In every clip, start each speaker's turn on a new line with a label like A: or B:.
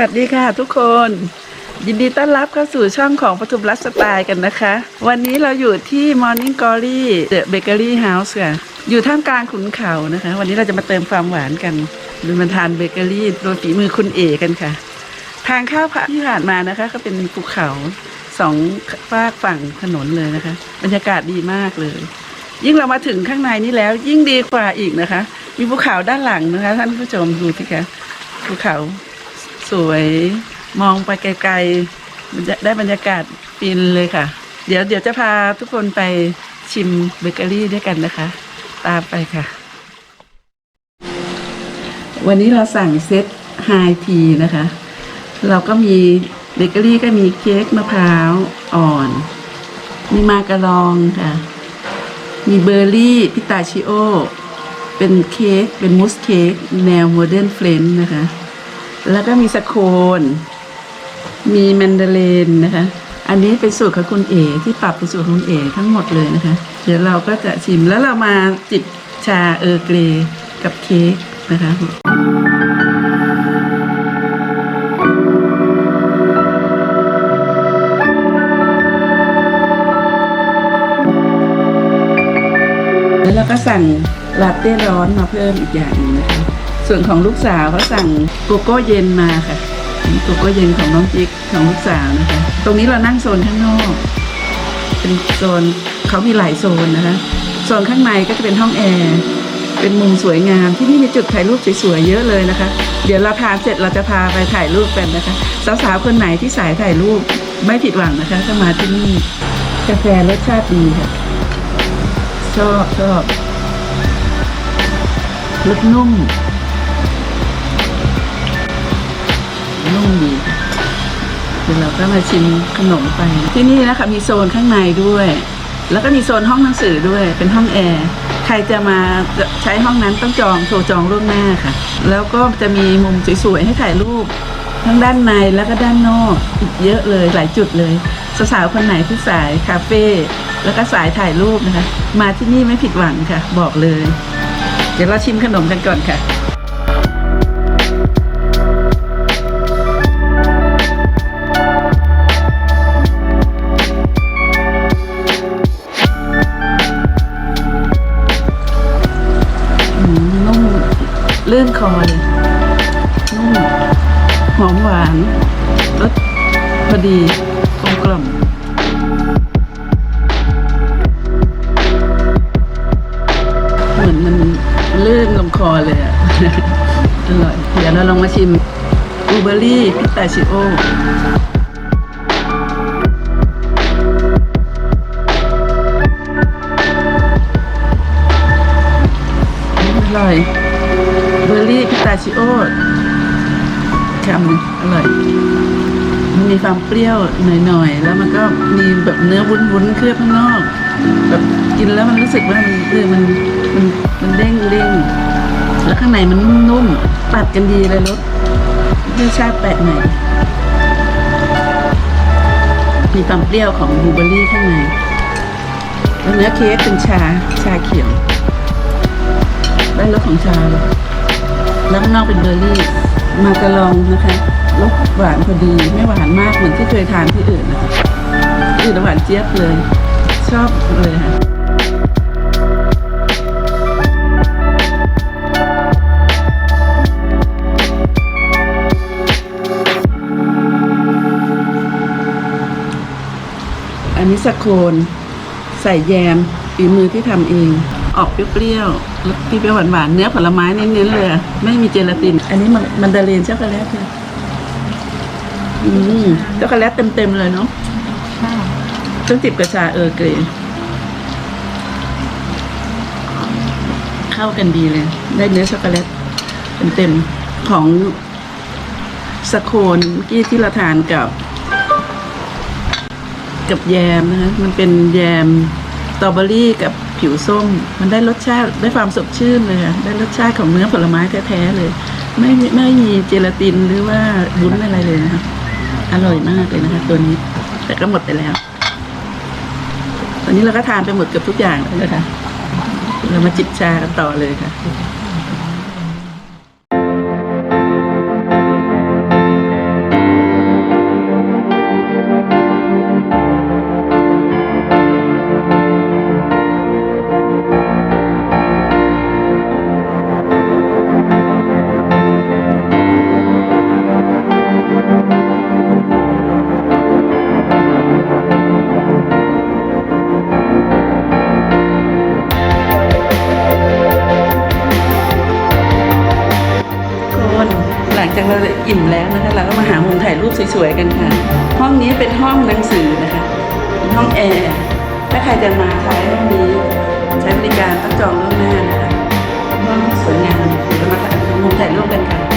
A: วัสดีค่ะทุกคน ยินดีต้อนรับเข้าสู่ช่องของปทุมรัฐสไตล์กันนะคะ วันนี้เราอยู่ที่ Morning Glory The Bakery House ค่ะ อยู่ท่ามกลางขุนเขานะคะ วันนี้เราจะมาเติมความหวานกันโดยมาทานเบเกอรี่โดยฝีมือคุณเอกันค่ะ ทางข้าพระที่ผ่านมานะคะ ก็เป็นภูเขาสองฝากฝั่งถนนเลยนะคะ บรรยากาศดีมากเลย ยิ่งเรามาถึงข้างในนี้แล้ว ยิ่งดีกว่าอีกนะคะ มีภูเขาด้านหลังนะคะ ท่านผู้ชมดูสิคะภูเขา สวยมองไปไกลๆมันจะได้บรรยากาศฟินเลยค่ะ เดี๋ยวเดี๋ยวจะพาทุกคนไปชิมเบเกอรี่ด้วยกันนะคะ ตามไปค่ะ วันนี้เราสั่งเซตไฮทีนะคะ เราก็มีเบเกอรี่ก็มีเค้กมะพร้าวอ่อน มีมาการองค่ะ มีเบอร์รี่พิตาชิโอ เป็นเค้กเป็นมูสเค้กแนวโมเดิร์นเฟรนช์นะคะ แล้วก็มีสโคน มีแมนดาเลนนะคะ อันนี้เป็นสูตรของคุณเอที่ปรับเป็นสูตรของคุณเอทั้งหมดเลยนะคะ เดี๋ยวเราก็จะชิมแล้วเรามาจิบชาเออร์เกรกับเค้กนะคะแล้วเราก็สั่งลาเต้ร้อนมาเพิ่มอีกอย่างนึง ส่วนของลูกสาวเขาสั่งโกโก้เย็นมาค่ะโกโก้เย็นของน้องจิ๊กของลูกสาวนะคะ ตรงนี้เรานั่งโซนข้างนอก เป็นโซนเขามีหลายโซนนะคะ โซนข้างในก็จะเป็นห้องแอร์เป็นมุมสวยงามที่นี่มีจุดถ่ายรูปสวยๆเยอะเลยนะคะ เดี๋ยวเราทานเสร็จเราจะพาไปถ่ายรูปกันนะคะสาวๆคนไหนที่สายถ่ายรูปไม่ผิดหวังนะคะถ้ามาที่นี่กาแฟรสชาติดีค่ะชอบชอบรสนุ่ม นุ่มดีเดี๋ยวเราก็มาชิมขนมไป ที่นี่นะคะมีโซนข้างในด้วย แล้วก็มีโซนห้องหนังสือด้วย เป็นห้องแอร์ ใครจะมาใช้ห้องนั้นต้องจองโทรจองล่วงหน้าค่ะ แล้วก็จะมีมุมสวยๆให้ถ่ายรูปทั้งด้านในแล้วก็ด้านนอกอีกเยอะเลยหลายจุดเลยสาวๆคนไหนที่สายคาเฟ่แล้วก็สายถ่ายรูปนะคะ มาที่นี่ไม่ผิดหวังค่ะ บอกเลย เดี๋ยวเราชิมขนมกันก่อนค่ะ ดีกลมกล่อมเหมือนมันลื่นลงคอเลยอะอร่อย เดี๋ยวเราลองมาชิมบลูเบอร์รี่พิสตาชิโออร่อยเบอร์รี่พิสตาชิโอแคำหนึ่งอร่อย มีความเปรี้ยวหน่อยๆ แล้วมันก็มีแบบเนื้อวุ้นๆเคลือบข้างนอก แบบกินแล้วมันรู้สึกว่ามันเออมันมันมันเด้งเด้งแล้วข้างในมันนุ่มๆตัดกันดีเลยรสรสชาติแปลกใหม่มีความเปรี้ยวของบลูเบอร์รี่ข้างในแล้วเนื้อเค้กเป็นชาชาเขียวได้รสของชาแล้วข้างนอกเป็นเบอร์รี่ มาการองนะคะ รสหวานพอดีไม่หวานมากเหมือนที่เคยทานที่อื่นนะคะอื่นหวานเจี๊ยบเลย ชอบเลยค่ะอันนี้สะโคนใส่แยมฝีมือที่ทำเอง ออกเปรี้ยวๆรสเปรี้ยวหวานๆเนื้อผลไม้เน้นๆเลย ไม่มีเจลาติน อันนี้มันมันดาเลนช็อกโกแลตค่ะ อืมช็อกโกแลตเต็มๆเลยเนาะต้องจิบกระชาเออเกรย์เข้ากันดีเลย ได้เนื้อช็อกโกแลตเต็มๆของสโคนเมื่อกี้ที่เราทานกับ กับแยมนะคะมันเป็นแยมตรอเบอรี่กับผิวส้ม มันได้รสชาติได้ความสดชื่นเลยค่ะได้รสชาติของเนื้อผลไม้แท้ๆเลย ไม่ไม่มีเจลาตินหรือว่าวุ้นอะไรเลยนะคะ อร่อยมากเลยนะคะตัวนี้ แต่ก็หมดไปแล้วตอนนี้เราก็ทานไปหมดเกือบทุกอย่างแล้วนะคะเรามาจิบชากันต่อเลยค่ะ หลังจากเราอิ่มแล้วนะคะ เราก็มาหามุมถ่ายรูปสวยๆกันค่ะ ห้องนี้เป็นห้องหนังสือนะคะเป็นห้องแอร์ถ้าใครจะมาใช้ห้องนี้ ใช้บริการต้องจองล่วงหน้านะคะห้องที่สวยงามเดี๋ยวเรามาถ่ายมุมถ่ายรูปกันค่ะ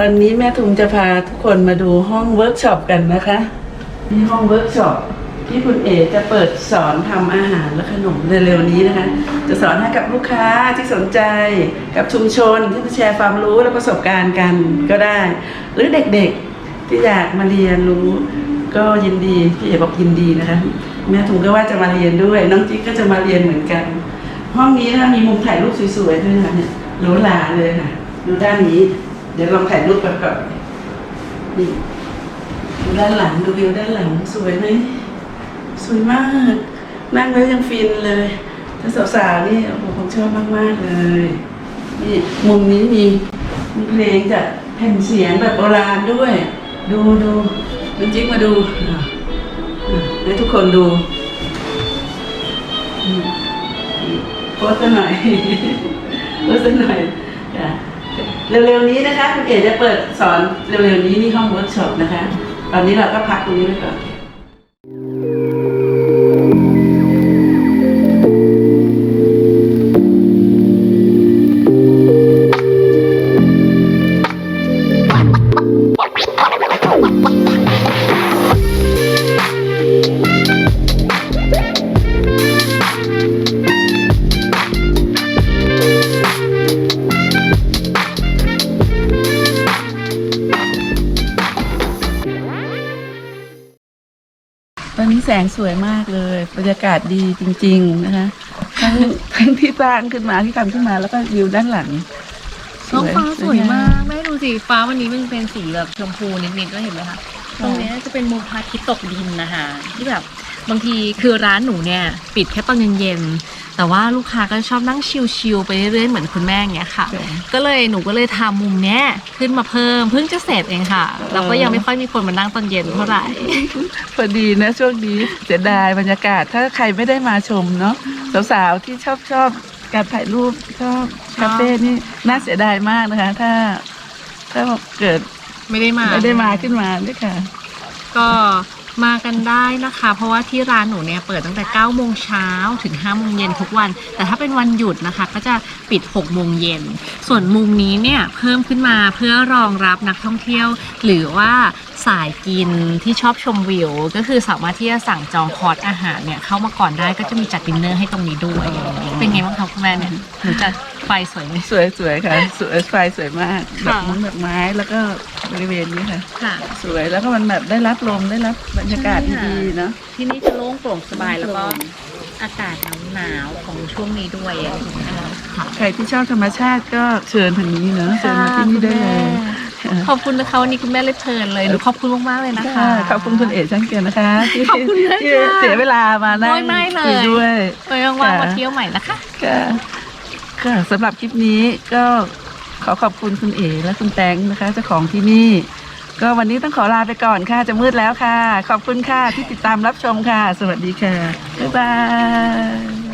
A: ตอนนี้แม่ทุมจะพาทุกคนมาดูห้องเวิร์กช็อปกันนะคะนี่ห้องเวิร์กช็อปที่คุณเอ๋จะเปิดสอนทำอาหารและขนมเร็วๆนี้นะคะ จะสอนให้กับลูกค้าที่สนใจกับชุมชนที่มาแชร์ความรู้และประสบการณ์กันก็ได้ หรือเด็กๆที่อยากมาเรียนรู้ ก็ยินดีพี่เอ๋บอกยินดีนะคะแม่ทุมก็ว่าจะมาเรียนด้วย น้องจิ๊กก็จะมาเรียนเหมือนกัน ห้องนี้นะมีมุมถ่ายรูปสวยๆด้วยนะคะเนี่ยหรูหราเลยค่ะดูด้านนี้ เดี๋ยวลองถ่ายรูปกันก่อนนี่ดูด้านหลังดูวิวด้านหลังสวยไหมสวยมาก นั่งแล้วยังฟินเลย ถ้าสาวๆนี่โอ้โหคงชอบมากๆเลยนี่มุมนี้มีมีเพลงจากแผ่นเสียงแบบโบราณด้วย ดูดูน้องจิ๊กมาดูให้ทุกคนดูโพสต์กันหน่อยโพสต์กันหน่อยค่ะ เร็วๆนี้นะคะ คุณเอ๋จะเปิดสอนเร็วๆนี้นี่ห้องเวิร์กช็อปนะคะ ตอนนี้เราก็พักตรงนี้ไว้ก่อน บรรยากาศดีจริง ๆ นะคะทั้งทั้งที่สร้างขึ้นมาที่ทำขึ้นมาแล้วก็วิวด้านหลัง
B: ท้องฟ้าสวย
A: ง
B: มากแม่ดูสิฟ้าวันนี้มันเป็นสีแบบชมพูนิดๆก็เห็นไหมคะตรงเนี้ยจะเป็นมุมพระอาทิตย์ตกดินนะคะที่แบบ บางทีคือร้านหนูเนี่ยปิดแค่ตอนเย็นๆแต่ว่าลูกค้าก็ชอบนั่งชิลๆไปเรื่อยๆเหมือนคุณแม่อย่างเงี้ยค่ะ
A: ค่ะ
B: ก็เลยหนูก็เลยทำมุมเนี้ยขึ้นมาเพิ่มเพิ่งจะเสร็จเองค่ะแล้วก็ยังไม่ค่อยมีคนมานั่งตอนเย็นเท่าไหร่
A: พอดีนะช่วงนี้เสียดายบรรยากาศถ้าใครไม่ได้มาชมเนาะสาวๆที่ชอบชอบการถ่ายรูปชอบคาเฟ่นี่น่าเสียดายมากนะคะ ถ้าถ้าเกิด
B: ไม่ได้มา
A: ไม่ได้มาขึ้นมาด้วยค่ะ
B: ก็ มากันได้นะคะ เพราะว่าที่ร้านหนูเนี่ยเปิดตั้งแต่9โมงเช้าถึง5โมงเย็นทุกวัน แต่ถ้าเป็นวันหยุดนะคะ ก็จะปิด6โมงเย็น ส่วนมุมนี้เนี่ยเพิ่มขึ้นมาเพื่อรองรับนักท่องเที่ยว หรือว่าสายกินที่ชอบชมวิว ก็คือสามารถที่จะสั่งจองคอร์สอาหารเนี่ยเข้ามาก่อนได้ก็จะมีจัดดินเนอร์ให้ตรงนี้ด้วย เป็นไงบ้างคะคุณแม่เนี่ยหนูจัด ไฟสวยไหม
A: สวยสวยๆค่ะ สวยไฟสวยมากดอก
B: ค่ะ
A: ไม้ดอกไม้แล้วก็บริเวณนี้ค่ะ
B: ค่ะ
A: สวยแล้วก็มันแบบได้รับลมได้รับบรรยากาศ
B: ใช่ค่ะ
A: ดีๆเนาะ
B: ที่นี่จะโล่งโปร่งสบายแล้วก็
A: โล่ง
B: อากาศหนาวๆของช่วงนี้ด้วยค่ะ
A: ใครที่ชอบธรรมชาติก็เชิญทางนี้เนาะเชิญมาที่นี่ได้เลยค่ะ
B: ขอบคุณนะคะวันนี้คุณแม่เลยเพลินเลยหนูขอบคุณมากๆเลยนะคะ
A: ค่ะขอบคุณคุณเอ๋ช่างเกียรตินะคะที่
B: ขอบคุณมาก
A: ที่
B: ค่ะ
A: เสียเวลามานั่ง
B: โอ้ยไม่เลย
A: คุยด้วย
B: ไว้ว่างๆมาเที่ยวใหม่นะคะ
A: ค่ะ ค่ะสำหรับคลิปนี้ก็ขอขอบคุณคุณเอ๋และคุณแตงนะคะ เจ้าของที่นี่ ก็วันนี้ต้องขอลาไปก่อนค่ะ จะมืดแล้วค่ะ ขอบคุณค่ะที่ติดตามรับชมค่ะ สวัสดีค่ะ บ๊ายบาย